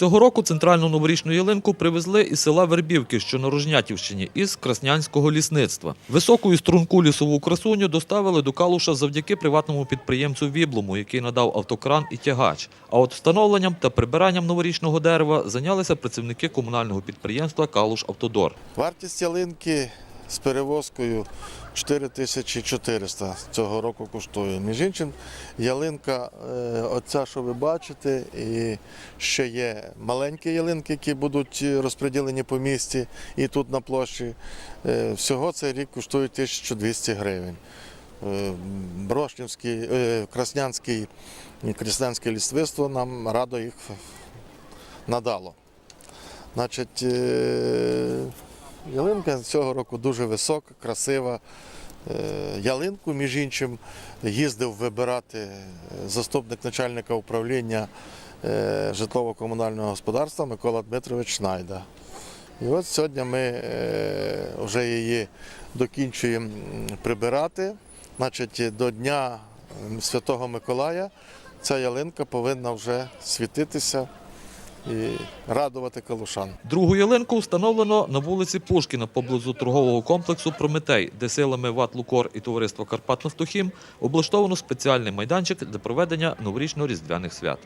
Цього року центральну новорічну ялинку привезли із села Вербівки, що на Рожнятівщині, із Краснянського лісництва. Високу і струнку лісову красуню доставили до Калуша завдяки приватному підприємцю Віблому, який надав автокран і тягач. А от встановленням та прибиранням новорічного дерева зайнялися працівники комунального підприємства Калуш Автодор. Вартість ялинки з перевозкою 4400 цього року коштує. Між іншим, ялинка, е, оця, що ви бачите, і ще є маленькі ялинки, які будуть розподілені по місті і тут на площі. Е, Всього цей рік коштує 1200 гривень. Е, Брошнівський, е, Краснянський, Краснянське лісництво нам радо їх надало. Значить, е, ялинка цього року дуже висока, красива. Е, Ялинку, між іншим, їздив вибирати е, заступник начальника управління е, житлово-комунального господарства Микола Дмитрович Шнайда. І от сьогодні ми вже її докінчуємо прибирати. Значить, до Дня Святого Миколая ця ялинка повинна вже світитися і радувати калушан. Другу ялинку встановлено на вулиці Пушкіна поблизу торгового комплексу Прометей, де силами ВАТ «Лукор» і товариства «Карпат Нафтохім» облаштовано спеціальний майданчик для проведення новорічно-різдвяних свят.